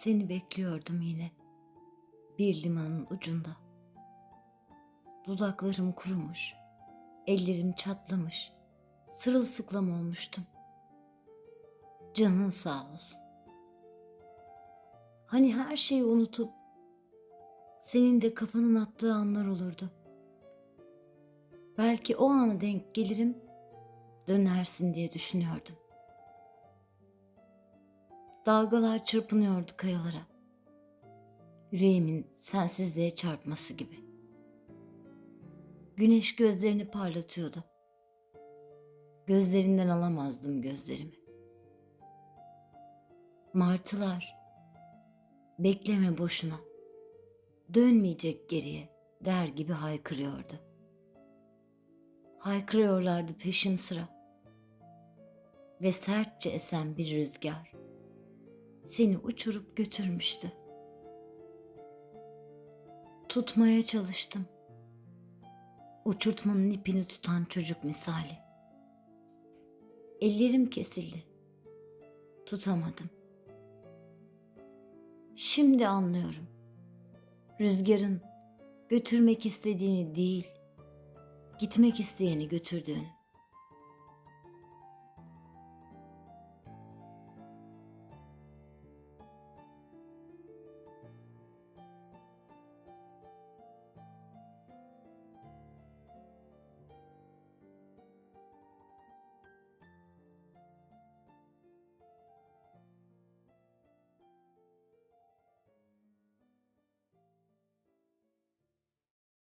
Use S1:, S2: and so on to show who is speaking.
S1: Seni bekliyordum yine. Bir limanın ucunda. Dudaklarım kurumuş. Ellerim çatlamış. Sırılsıklam olmuştum. Canın sağ olsun. Hani her şeyi unutup senin de kafanın attığı anlar olurdu. Belki o ana denk gelirim, dönersin diye düşünüyordum. Dalgalar çırpınıyordu kayalara. Yüreğimin sensizliğe çarpması gibi. Güneş gözlerini parlatıyordu. Gözlerinden alamazdım gözlerimi. Martılar, bekleme boşuna, dönmeyecek geriye der gibi haykırıyordu. Haykırıyorlardı peşim sıra. Ve sertçe esen bir rüzgar seni uçurup götürmüştü. Tutmaya çalıştım. Uçurtmanın ipini tutan çocuk misali. Ellerim kesildi. Tutamadım. Şimdi anlıyorum. Rüzgarın götürmek istediğini değil, gitmek isteyeni götürdüğünü.